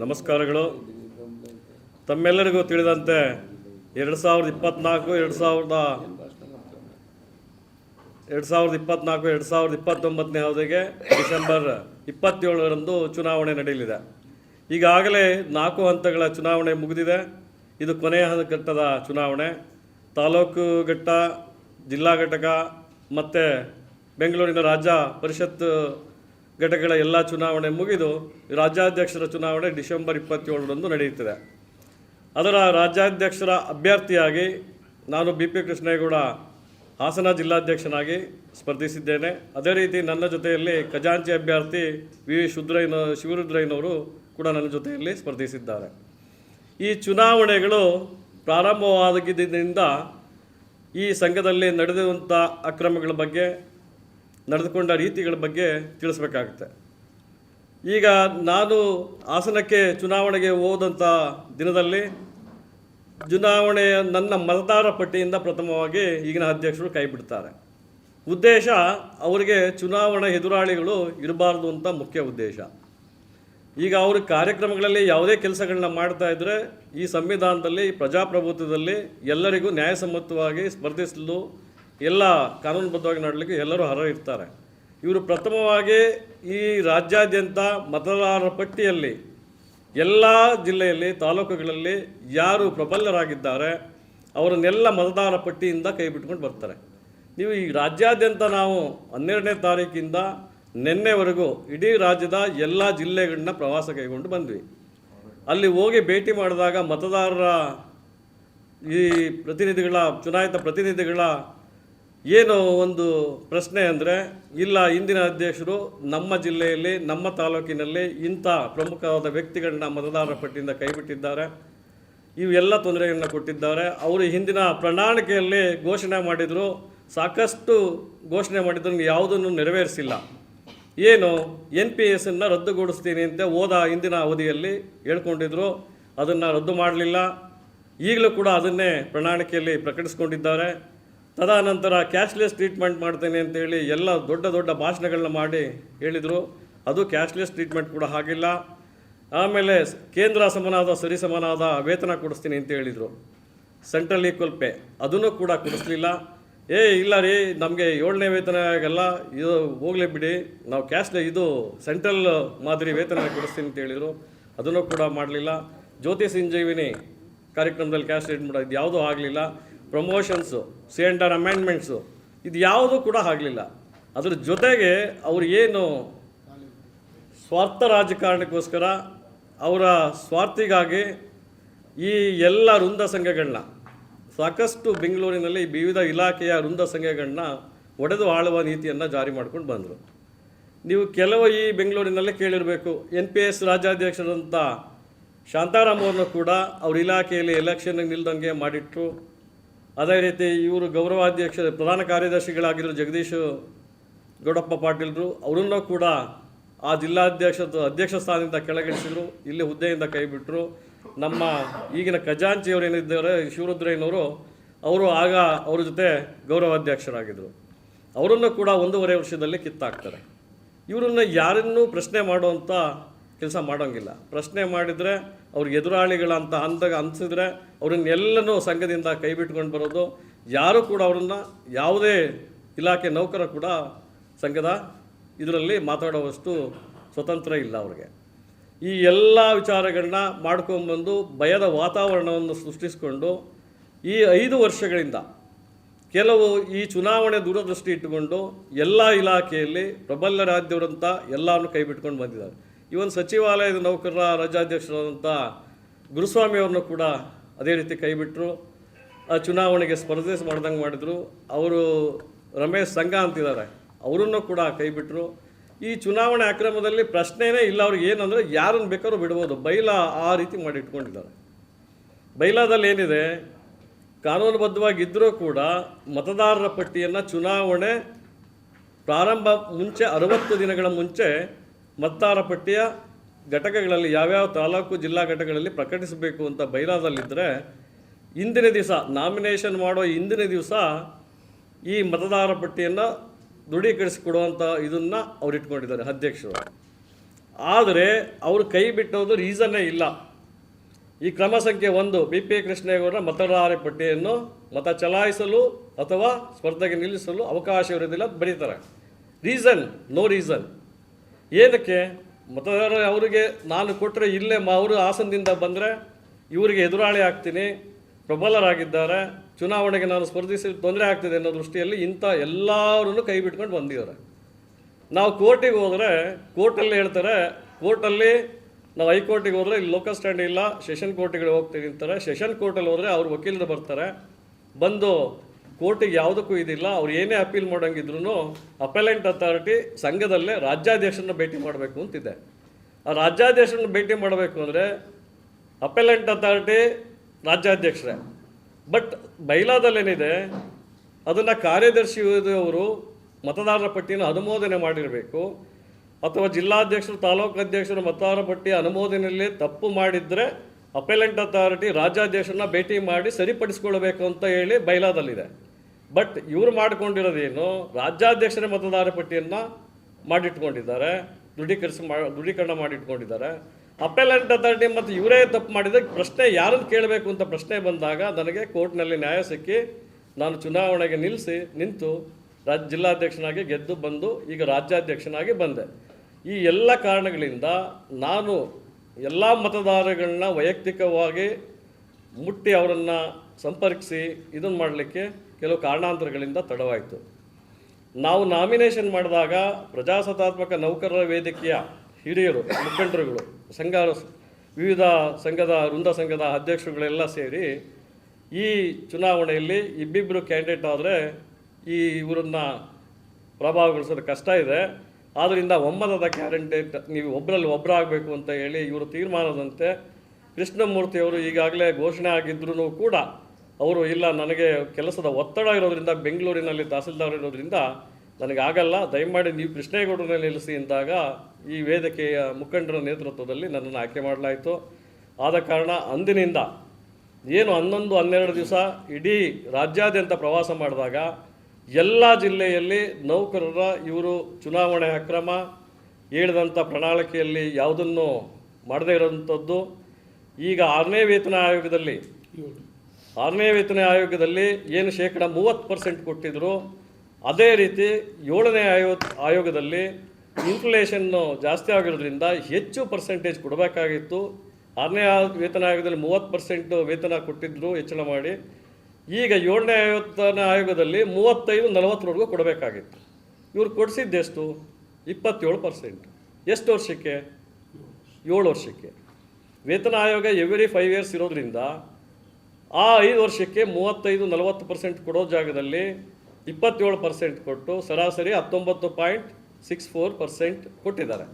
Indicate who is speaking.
Speaker 1: ನಮಸ್ಕಾರಗಳು. ತಮ್ಮೆಲ್ಲರಿಗೂ ತಿಳಿದಂತೆ ಎರಡು ಸಾವಿರದ ಇಪ್ಪತ್ನಾಲ್ಕು, ಎರಡು ಸಾವಿರದ ಎರಡು ಸಾವಿರದ ಇಪ್ಪತ್ನಾಲ್ಕು, ಎರಡು ಸಾವಿರದ ಇಪ್ಪತ್ತೊಂಬತ್ತನೇ ಅವಧಿಗೆ ಡಿಸೆಂಬರ್ ಇಪ್ಪತ್ತೇಳರಂದು ಚುನಾವಣೆ ನಡೆಯಲಿದೆ. ಈಗಾಗಲೇ ನಾಲ್ಕು ಹಂತಗಳ ಚುನಾವಣೆ ಮುಗಿದಿದೆ. ಇದು ಕೊನೆಯ ಘಟ್ಟದ ಚುನಾವಣೆ. ತಾಲೂಕು ಘಟ್ಟ, ಜಿಲ್ಲಾ ಘಟಕ ಮತ್ತು ಬೆಂಗಳೂರಿನ ರಾಜ್ಯ ಪರಿಷತ್ ಘಟಕಗಳ ಎಲ್ಲ ಚುನಾವಣೆ ಮುಗಿದು ರಾಜ್ಯಾಧ್ಯಕ್ಷರ ಚುನಾವಣೆ ಡಿಸೆಂಬರ್ ಇಪ್ಪತ್ತೇಳರಂದು ನಡೆಯುತ್ತದೆ. ಅದರ ರಾಜ್ಯಾಧ್ಯಕ್ಷರ ಅಭ್ಯರ್ಥಿಯಾಗಿ ನಾನು ಬಿ ಪಿ ಕೃಷ್ಣೇಗೌಡ ಹಾಸನ ಜಿಲ್ಲಾಧ್ಯಕ್ಷನಾಗಿ ಸ್ಪರ್ಧಿಸಿದ್ದೇನೆ. ಅದೇ ರೀತಿ ನನ್ನ ಜೊತೆಯಲ್ಲಿ ಖಜಾಂಚಿ ಅಭ್ಯರ್ಥಿ ವಿ ವಿ ಶುದ್ರಯ್ಯನ, ಶಿವರುದ್ರಯ್ಯನವರು ಕೂಡ ನನ್ನ ಜೊತೆಯಲ್ಲಿ ಸ್ಪರ್ಧಿಸಿದ್ದಾರೆ. ಈ ಚುನಾವಣೆಗಳು ಪ್ರಾರಂಭವಾಗಿದ್ದರಿಂದ ಈ ಸಂಘದಲ್ಲಿ ನಡೆದಿರುವಂಥ ಅಕ್ರಮಗಳ ಬಗ್ಗೆ ನಡೆದುಕೊಂಡ ರೀತಿಗಳ ಬಗ್ಗೆ ತಿಳಿಸಬೇಕಾಗುತ್ತೆ. ಈಗ ನಾನು ಹಾಸನಕ್ಕೆ ಚುನಾವಣೆಗೆ ಹೋದಂಥ ದಿನದಲ್ಲಿ ಚುನಾವಣೆಯ ನನ್ನ ಮತದಾರ ಪಟ್ಟಿಯಿಂದ ಪ್ರಥಮವಾಗಿ ಈಗಿನ ಅಧ್ಯಕ್ಷರು ಕೈ ಬಿಡ್ತಾರೆ. ಉದ್ದೇಶ ಅವರಿಗೆ ಚುನಾವಣಾ ಎದುರಾಳಿಗಳು ಇರಬಾರ್ದು ಅಂತ ಮುಖ್ಯ ಉದ್ದೇಶ. ಈಗ ಅವರು ಕಾರ್ಯಕ್ರಮಗಳಲ್ಲಿ ಯಾವುದೇ ಕೆಲಸಗಳನ್ನ ಮಾಡ್ತಾ ಇದ್ದರೆ ಈ ಸಂವಿಧಾನದಲ್ಲಿ, ಪ್ರಜಾಪ್ರಭುತ್ವದಲ್ಲಿ ಎಲ್ಲರಿಗೂ ನ್ಯಾಯಸಮ್ಮತವಾಗಿ ಸ್ಪರ್ಧಿಸಲು ಎಲ್ಲ ಕಾನೂನುಬದ್ಧವಾಗಿ ನಡಲಿಕ್ಕೆ ಎಲ್ಲರೂ ಅರ್ಹ ಇರ್ತಾರೆ. ಇವರು ಪ್ರಥಮವಾಗಿ ಈ ರಾಜ್ಯಾದ್ಯಂತ ಮತದಾರರ ಪಟ್ಟಿಯಲ್ಲಿ ಎಲ್ಲ ಜಿಲ್ಲೆಯಲ್ಲಿ, ತಾಲೂಕುಗಳಲ್ಲಿ ಯಾರು ಪ್ರಬಲರಾಗಿದ್ದಾರೆ ಅವರನ್ನೆಲ್ಲ ಮತದಾರ ಪಟ್ಟಿಯಿಂದ ಕೈ ಬಿಟ್ಕೊಂಡು ಬರ್ತಾರೆ. ನೀವು ಈ ರಾಜ್ಯಾದ್ಯಂತ ನಾವು ಹನ್ನೆರಡನೇ ತಾರೀಕಿಂದ ನಿನ್ನೆವರೆಗೂ ಇಡೀ ರಾಜ್ಯದ ಎಲ್ಲ ಜಿಲ್ಲೆಗಳನ್ನ ಪ್ರವಾಸ ಕೈಗೊಂಡು ಬಂದ್ವಿ. ಅಲ್ಲಿ ಹೋಗಿ ಭೇಟಿ ಮಾಡಿದಾಗ ಮತದಾರರ ಈ ಪ್ರತಿನಿಧಿಗಳ, ಚುನಾಯಿತ ಪ್ರತಿನಿಧಿಗಳ ಏನು ಒಂದು ಪ್ರಶ್ನೆ ಅಂದರೆ, ಇಲ್ಲ ಇಂದಿನ ಅಧ್ಯಕ್ಷರು ನಮ್ಮ ಜಿಲ್ಲೆಯಲ್ಲಿ, ನಮ್ಮ ತಾಲೂಕಿನಲ್ಲಿ ಇಂಥ ಪ್ರಮುಖವಾದ ವ್ಯಕ್ತಿಗಳನ್ನ ಮತದಾರರ ಪಟ್ಟಿಯಿಂದ ಕೈಬಿಟ್ಟಿದ್ದಾರೆ. ಇವೆಲ್ಲ ತೊಂದರೆಗಳನ್ನ ಕೊಟ್ಟಿದ್ದಾರೆ. ಅವರು ಹಿಂದಿನ ಪ್ರಣಾಳಿಕೆಯಲ್ಲಿ ಘೋಷಣೆ ಮಾಡಿದರು. ಸಾಕಷ್ಟು ಘೋಷಣೆ ಮಾಡಿದ್ರು. ಯಾವುದನ್ನು ನೆರವೇರಿಸಿಲ್ಲ. ಏನು ಎನ್ ಪಿ ಎಸ್ಸನ್ನು ರದ್ದುಗೊಳಿಸ್ತೀನಿ ಅಂತ ಹೋದ ಇಂದಿನ ಅವಧಿಯಲ್ಲಿ ಹೇಳ್ಕೊಂಡಿದ್ರು. ಅದನ್ನು ರದ್ದು ಮಾಡಲಿಲ್ಲ. ಈಗಲೂ ಕೂಡ ಅದನ್ನೇ ಪ್ರಣಾಳಿಕೆಯಲ್ಲಿ ಪ್ರಕಟಿಸ್ಕೊಂಡಿದ್ದಾರೆ. ತದನಂತರ ಕ್ಯಾಶ್ಲೆಸ್ ಟ್ರೀಟ್ಮೆಂಟ್ ಮಾಡ್ತೇನೆ ಅಂತೇಳಿ ಎಲ್ಲ ದೊಡ್ಡ ದೊಡ್ಡ ಭಾಷಣಗಳನ್ನ ಮಾಡಿ ಹೇಳಿದರು. ಅದು ಕ್ಯಾಶ್ಲೆಸ್ ಟ್ರೀಟ್ಮೆಂಟ್ ಕೂಡ ಆಗಿಲ್ಲ ಆಮೇಲೆ ಕೇಂದ್ರ ಸಮನಾದ ಸರಿಸಮನಾದ ವೇತನ ಕೊಡಿಸ್ತೀನಿ ಅಂತ ಹೇಳಿದರು. ಸೆಂಟ್ರಲ್ ಈಕ್ವಲ್ ಪೇ, ಅದನ್ನು ಕೂಡ ಕೊಡಿಸ್ಲಿಲ್ಲ. ಏ, ಇಲ್ಲ ರೀ, ನಮಗೆ ಏಳನೇ ವೇತನ ಆಗಲ್ಲ, ಇದು ಹೋಗಲೇ ಬಿಡಿ. ನಾವು ಕ್ಯಾಶ್ಲೆ ಇದು ಸೆಂಟ್ರಲ್ ಮಾದರಿ ವೇತನ ಕೊಡಿಸ್ತೀನಿ ಅಂತ ಹೇಳಿದರು. ಅದನ್ನು ಕೂಡ ಮಾಡಲಿಲ್ಲ. ಜ್ಯೋತಿ ಸಂಜೀವಿನಿ ಕಾರ್ಯಕ್ರಮದಲ್ಲಿ ಕ್ಯಾಶ್ ರೇಟ್ ಯಾವುದೂ ಆಗಲಿಲ್ಲ. ಪ್ರಮೋಷನ್ಸು ಸಿ ಅಮೆಂಡ್ಮೆಂಟ್ಸು ಇದು ಯಾವುದೂ ಕೂಡ ಆಗಲಿಲ್ಲ. ಅದರ ಜೊತೆಗೆ ಅವರು ಏನು ಸ್ವಾರ್ಥ ರಾಜಕಾರಣಕ್ಕೋಸ್ಕರ ಅವರ ಸ್ವಾರ್ಥಿಗಾಗಿ ಈ ಎಲ್ಲ ವೃಂದ ಸಂಘಗಳನ್ನ, ಸಾಕಷ್ಟು ಬೆಂಗಳೂರಿನಲ್ಲಿ ವಿವಿಧ ಇಲಾಖೆಯ ವೃಂದ ಸಂಘಗಳನ್ನ ಒಡೆದು ಆಳುವ ನೀತಿಯನ್ನು ಜಾರಿ ಮಾಡ್ಕೊಂಡು ಬಂದರು. ನೀವು ಕೆಲವು ಈ ಬೆಂಗಳೂರಿನಲ್ಲೇ ಕೇಳಿರಬೇಕು ಎನ್ ಪಿ ಎಸ್ ರಾಜ್ಯಾಧ್ಯಕ್ಷರಂಥ ಶಾಂತಾರಾಮ್ ಅವ್ರನ್ನ ಕೂಡ ಅವ್ರ ಇಲಾಖೆಯಲ್ಲಿ ಎಲೆಕ್ಷನ್ಗೆ ನಿಲ್ದಂಗೆ ಮಾಡಿಟ್ರು. ಅದೇ ರೀತಿ ಇವರು ಗೌರವಾಧ್ಯಕ್ಷ, ಪ್ರಧಾನ ಕಾರ್ಯದರ್ಶಿಗಳಾಗಿರೋ ಜಗದೀಶ್ ಗೌಡಪ್ಪ ಪಾಟೀಲ್ರು. ಅವರನ್ನೂ ಕೂಡ ಆ ಜಿಲ್ಲಾಧ್ಯಕ್ಷ ಅಧ್ಯಕ್ಷ ಸ್ಥಾನದಿಂದ ಕೆಳಗಿಳಿಸಿದ್ರು. ಇಲ್ಲಿ ಹುದ್ದೆಯಿಂದ ಕೈಬಿಟ್ಟರು ನಮ್ಮ ಈಗಿನ ಖಜಾಂಚಿಯವರು ಏನಿದ್ದಾರೆ, ಶಿವರುದ್ರಯ್ಯನವರು, ಅವರು ಆಗ ಅವ್ರ ಜೊತೆ ಗೌರವಾಧ್ಯಕ್ಷರಾಗಿದ್ದರು. ಅವರನ್ನು ಕೂಡ ಒಂದೂವರೆ ವರ್ಷದಲ್ಲಿ ಕಿತ್ತಾಕ್ತಾರೆ. ಇವರನ್ನು ಯಾರನ್ನೂ ಪ್ರಶ್ನೆ ಮಾಡುವಂಥ ಕೆಲಸ ಮಾಡೋಂಗಿಲ್ಲ. ಪ್ರಶ್ನೆ ಮಾಡಿದರೆ ಅವ್ರಿಗೆ ಎದುರಾಳಿಗಳಂತ ಅಂದಾಗ ಅನಿಸಿದ್ರೆ ಅವ್ರನ್ನೆಲ್ಲನೂ ಸಂಘದಿಂದ ಕೈ ಬಿಟ್ಕೊಂಡು ಬರೋದು. ಯಾರೂ ಕೂಡ ಅವರನ್ನು ಯಾವುದೇ ಇಲಾಖೆ ನೌಕರ ಕೂಡ ಸಂಘದ ಇದರಲ್ಲಿ ಮಾತಾಡುವಷ್ಟು ಸ್ವತಂತ್ರ ಇಲ್ಲ ಅವ್ರಿಗೆ. ಈ ಎಲ್ಲ ವಿಚಾರಗಳನ್ನ ಮಾಡ್ಕೊಂಬಂದು ಭಯದ ವಾತಾವರಣವನ್ನು ಸೃಷ್ಟಿಸಿಕೊಂಡು ಈ ಐದು ವರ್ಷಗಳಿಂದ ಕೆಲವು ಈ ಚುನಾವಣೆ ದೂರದೃಷ್ಟಿ ಇಟ್ಟುಕೊಂಡು ಎಲ್ಲ ಇಲಾಖೆಯಲ್ಲಿ ಪ್ರಬಲರಾದ್ಯವರಂತ ಎಲ್ಲವನ್ನು ಕೈ ಬಂದಿದ್ದಾರೆ. ಇವನ್ ಸಚಿವಾಲಯದ ನೌಕರರ ರಾಜ್ಯಾಧ್ಯಕ್ಷರಾದಂಥ ಗುರುಸ್ವಾಮಿ ಅವ್ರನ್ನೂ ಕೂಡ ಅದೇ ರೀತಿ ಕೈಬಿಟ್ಟರು ಆ ಚುನಾವಣೆಗೆ ಸ್ಪರ್ಧೆ ಮಾಡ್ದಂಗೆ ಮಾಡಿದರು. ಅವರು ರಮೇಶ್ ಸಂಘ ಅಂತಿದ್ದಾರೆ. ಅವರನ್ನು ಕೂಡ ಕೈಬಿಟ್ರು ಈ ಚುನಾವಣೆ ಅಕ್ರಮದಲ್ಲಿ ಪ್ರಶ್ನೆಯೇ ಇಲ್ಲ ಅವ್ರಿಗೆ ಏನಂದರೆ ಯಾರನ್ನು ಬೇಕಾದ್ರೂ ಬಿಡ್ಬೋದು. ಬೈಲ ಆ ರೀತಿ ಮಾಡಿ ಇಟ್ಕೊಂಡಿದ್ದಾರೆ ಬೈಲಾದಲ್ಲಿ ಏನಿದೆ? ಕಾನೂನುಬದ್ಧವಾಗಿದ್ದರೂ ಕೂಡ ಮತದಾರರ ಪಟ್ಟಿಯನ್ನು ಚುನಾವಣೆ ಪ್ರಾರಂಭ ಮುಂಚೆ, ಅರವತ್ತು ದಿನಗಳ ಮುಂಚೆ ಮತದಾರ ಪಟ್ಟಿಯ ಘಟಕಗಳಲ್ಲಿ ಯಾವ್ಯಾವ ತಾಲೂಕು ಜಿಲ್ಲಾ ಘಟಕಗಳಲ್ಲಿ ಪ್ರಕಟಿಸಬೇಕು ಅಂತ ಬೈಲಾದಲ್ಲಿದ್ದರೆ ಇಂದಿನ ದಿವಸ ನಾಮಿನೇಷನ್ ಮಾಡೋ ಇಂದಿನ ದಿವಸ ಈ ಮತದಾರ ಪಟ್ಟಿಯನ್ನು ದೃಢೀಕರಿಸಿಕೊಡುವಂಥ ಇದನ್ನು ಅವ್ರು ಇಟ್ಕೊಂಡಿದ್ದಾರೆ ಅಧ್ಯಕ್ಷರು. ಆದರೆ ಅವರು ಕೈ ಬಿಟ್ಟೋದು ರೀಸನ್ನೇ ಇಲ್ಲ. ಈ ಕ್ರಮ ಸಂಖ್ಯೆ ಒಂದು, ಬಿ ಪಿ ಕೃಷ್ಣೇಗೌಡರ ಮತದಾರ ಪಟ್ಟಿಯನ್ನು ಮತ ಚಲಾಯಿಸಲು ಅಥವಾ ಸ್ಪರ್ಧೆಗೆ ನಿಲ್ಲಿಸಲು ಅವಕಾಶ ಇರೋದಿಲ್ಲ ಬರೀತಾರೆ. Reason, no reason. ಏನಕ್ಕೆ? ಮತದಾರರು, ಅವರಿಗೆ ನಾನು ಕೊಟ್ಟರೆ ಇಲ್ಲೇ ಅವರು ಹಾಸನದಿಂದ ಬಂದರೆ ಇವರಿಗೆ ಎದುರಾಳಿ ಆಗ್ತೀನಿ, ಪ್ರಬಲರಾಗಿದ್ದಾರೆ, ಚುನಾವಣೆಗೆ ನಾನು ಸ್ಪರ್ಧಿಸಿ ತೊಂದರೆ ಆಗ್ತಿದೆ ಅನ್ನೋ ದೃಷ್ಟಿಯಲ್ಲಿ ಇಂಥ ಎಲ್ಲರೂ ಕೈ ಬಿಟ್ಕೊಂಡು ಬಂದಿದ್ದಾರೆ. ನಾವು ಕೋರ್ಟಿಗೆ ಹೋದರೆ, ಕೋರ್ಟಲ್ಲಿ ಹೇಳ್ತಾರೆ, ಕೋರ್ಟಲ್ಲಿ ನಾವು ಹೈಕೋರ್ಟಿಗೆ ಹೋದರೆ ಇಲ್ಲಿ ಲೋಕಲ್ ಸ್ಟ್ಯಾಂಡ್ ಇಲ್ಲ, ಸೆಷನ್ ಕೋರ್ಟಿಗೆ ಹೋಗ್ತೀವಿ ಅಂತಾರೆ. ಸೆಷನ್ ಕೋರ್ಟಲ್ಲಿ ಹೋದರೆ ಅವ್ರು ವಕೀಲರು ಬರ್ತಾರೆ. ಬಂದು ಕೋರ್ಟಿಗೆ ಯಾವುದಕ್ಕೂ ಇದಿಲ್ಲ, ಅವ್ರು ಏನೇ ಅಪೀಲ್ ಮಾಡೋಂಗಿದ್ರು ಅಪೆಲೆಂಟ್ ಅಥಾರಿಟಿ ಸಂಘದಲ್ಲೇ ರಾಜ್ಯಾಧ್ಯಕ್ಷರನ್ನ ಭೇಟಿ ಮಾಡಬೇಕು ಅಂತಿದೆ. ಆ ರಾಜ್ಯಾಧ್ಯಕ್ಷರನ್ನ ಭೇಟಿ ಮಾಡಬೇಕು ಅಂದರೆ ಅಪೆಲೆಂಟ್ ಅಥಾರಿಟಿ ರಾಜ್ಯಾಧ್ಯಕ್ಷರೇ. ಬಟ್ ಬೈಲಾದಲ್ಲೇನಿದೆ, ಅದನ್ನು ಕಾರ್ಯದರ್ಶಿ ಅವರು ಮತದಾರರ ಪಟ್ಟಿಯನ್ನು ಅನುಮೋದನೆ ಮಾಡಿರಬೇಕು. ಅಥವಾ ಜಿಲ್ಲಾಧ್ಯಕ್ಷರು, ತಾಲೂಕು ಅಧ್ಯಕ್ಷರು ಮತದಾರರ ಪಟ್ಟಿ ಅನುಮೋದನೆಯಲ್ಲಿ ತಪ್ಪು ಮಾಡಿದರೆ ಅಪೆಲೆಂಟ್ ಅಥಾರಿಟಿ ರಾಜ್ಯಾಧ್ಯಕ್ಷರನ್ನ ಭೇಟಿ ಮಾಡಿ ಸರಿಪಡಿಸ್ಕೊಳ್ಬೇಕು ಅಂತ ಹೇಳಿ ಬೈಲಾದಲ್ಲಿದೆ. ಬಟ್ ಇವರು ಮಾಡಿಕೊಂಡಿರೋದೇನು ರಾಜ್ಯಾಧ್ಯಕ್ಷರ ಮತದಾರ ಪಟ್ಟಿಯನ್ನು ಮಾಡಿಟ್ಕೊಂಡಿದ್ದಾರೆ, ದೃಢೀಕರಿಸಿ ಮಾ, ದೃಢೀಕರಣ ಮಾಡಿಟ್ಕೊಂಡಿದ್ದಾರೆ. ಅಪೆಲೆಂಟ್ ಅಥಾರಿಟಿ ಮತ್ತು ಇವರೇ ತಪ್ಪು ಮಾಡಿದ್ರೆ ಪ್ರಶ್ನೆ ಯಾರನ್ನು ಕೇಳಬೇಕು ಅಂತ ಪ್ರಶ್ನೆ ಬಂದಾಗ ನನಗೆ ಕೋರ್ಟ್ನಲ್ಲಿ ನ್ಯಾಯ ಸಿಕ್ಕಿ ನಾನು ಚುನಾವಣೆಗೆ ನಿಲ್ಲಿಸಿ ನಿಂತು ರಾಜ್, ಜಿಲ್ಲಾಧ್ಯಕ್ಷನಾಗಿ ಗೆದ್ದು ಬಂದು ಈಗ ರಾಜ್ಯಾಧ್ಯಕ್ಷನಾಗಿ ಬಂದೆ. ಈ ಎಲ್ಲ ಕಾರಣಗಳಿಂದ ನಾನು ಎಲ್ಲ ಮತದಾರಗಳನ್ನ ವೈಯಕ್ತಿಕವಾಗಿ ಮುಟ್ಟಿ ಅವರನ್ನು ಸಂಪರ್ಕಿಸಿ ಇದನ್ನು ಮಾಡಲಿಕ್ಕೆ ಕೆಲವು ಕಾರಣಾಂತರಗಳಿಂದ ತಡವಾಯಿತು. ನಾವು ನಾಮಿನೇಷನ್ ಮಾಡಿದಾಗ ಪ್ರಜಾಸತ್ತಾತ್ಮಕ ನೌಕರರ ವೇದಿಕೆಯ ಹಿರಿಯರು, ಮುಖಂಡರುಗಳು, ಸಂಘ, ವಿವಿಧ ಸಂಘದ, ವೃಂದ ಸಂಘದ ಅಧ್ಯಕ್ಷರುಗಳೆಲ್ಲ ಸೇರಿ ಈ ಚುನಾವಣೆಯಲ್ಲಿ ಇಬ್ಬಿಬ್ಬರು ಕ್ಯಾಂಡಿಡೇಟ್ ಆದರೆ ಈ ಇವರನ್ನ ಪ್ರಭಾವಗೊಳಿಸೋದು ಕಷ್ಟ ಇದೆ. ಆದ್ದರಿಂದ ಒಮ್ಮತದ ಕ್ಯಾಂಡಿಡೇಟ್ ನೀವು ಒಬ್ಬರಲ್ಲಿ ಒಬ್ಬರಾಗಬೇಕು ಅಂತ ಹೇಳಿ ಇವರು ತೀರ್ಮಾನದಂತೆ ಕೃಷ್ಣಮೂರ್ತಿಯವರು ಈಗಾಗಲೇ ಘೋಷಣೆ ಆಗಿದ್ರೂ ಕೂಡ ಅವರು, ಇಲ್ಲ, ನನಗೆ ಕೆಲಸದ ಒತ್ತಡ ಇರೋದ್ರಿಂದ, ಬೆಂಗಳೂರಿನಲ್ಲಿ ತಹಸೀಲ್ದಾರ್ ಇರೋದ್ರಿಂದ ನನಗಾಗಲ್ಲ ದಯಮಾಡಿ ನೀವು ಕೃಷ್ಣೇಗೌಡರಲ್ಲಿ ನಿಲ್ಲಿಸಿ ಎಂದಾಗ ಈ ವೇದಿಕೆಯ ಮುಖಂಡರ ನೇತೃತ್ವದಲ್ಲಿ ನನ್ನನ್ನು ಆಯ್ಕೆ ಮಾಡಲಾಯಿತು. ಆದ ಕಾರಣ ಅಂದಿನಿಂದ ಏನು ಹನ್ನೊಂದು, ಹನ್ನೆರಡು ದಿವಸ ಇಡೀ ರಾಜ್ಯಾದ್ಯಂತ ಪ್ರವಾಸ ಮಾಡಿದಾಗ ಎಲ್ಲ ಜಿಲ್ಲೆಯಲ್ಲಿ ನೌಕರರ, ಇವರು ಚುನಾವಣೆ ಅಕ್ರಮ, ಹೇಳಿದಂಥ ಪ್ರಣಾಳಿಕೆಯಲ್ಲಿ ಯಾವುದನ್ನು ಮಾಡದೇ ಇರೋಂಥದ್ದು. ಈಗ ಆರನೇ ವೇತನ ಆಯೋಗದಲ್ಲಿ ಆರನೇ ವೇತನ ಆಯೋಗದಲ್ಲಿ ಏನು ಶೇಕಡ ಮೂವತ್ತು ಪರ್ಸೆಂಟ್ ಕೊಟ್ಟಿದ್ರು ಅದೇ ರೀತಿ ಏಳನೇ ಆಯೋ ಆಯೋಗದಲ್ಲಿ ಇನ್ಫ್ಲೇಷನ್ನು ಜಾಸ್ತಿ ಆಗಿರೋದ್ರಿಂದ ಹೆಚ್ಚು ಪರ್ಸೆಂಟೇಜ್ ಕೊಡಬೇಕಾಗಿತ್ತು. ಆರನೇ ವೇತನ ಆಯೋಗದಲ್ಲಿ ಮೂವತ್ತು ಪರ್ಸೆಂಟ್ ವೇತನ ಕೊಟ್ಟಿದ್ರು ಹೆಚ್ಚಳ ಮಾಡಿ. ಈಗ ಏಳನೇ ವೇತನ ಆಯೋಗದಲ್ಲಿ ಮೂವತ್ತೈದು, ನಲವತ್ತರವರೆಗೂ ಕೊಡಬೇಕಾಗಿತ್ತು. ಇವ್ರು ಕೊಡಿಸಿದ್ದೆಷ್ಟು? ಇಪ್ಪತ್ತೇಳು ಪರ್ಸೆಂಟ್. ಎಷ್ಟು ವರ್ಷಕ್ಕೆ? ಏಳು ವರ್ಷಕ್ಕೆ. ವೇತನ ಆಯೋಗ ಎವ್ರಿ ಫೈವ್ ಇಯರ್ಸ್ ಇರೋದ್ರಿಂದ ಆ ಐದು ವರ್ಷಕ್ಕೆ ಮೂವತ್ತೈದು, ನಲವತ್ತು ಪರ್ಸೆಂಟ್ ಕೊಡೋ ಜಾಗದಲ್ಲಿ ಇಪ್ಪತ್ತೇಳು ಪರ್ಸೆಂಟ್ ಕೊಟ್ಟು ಸರಾಸರಿ ಹತ್ತೊಂಬತ್ತು ಪಾಯಿಂಟ್ ಸಿಕ್ಸ್ ಫೋರ್ ಪರ್ಸೆಂಟ್ ಕೊಟ್ಟಿದ್ದಾರೆ.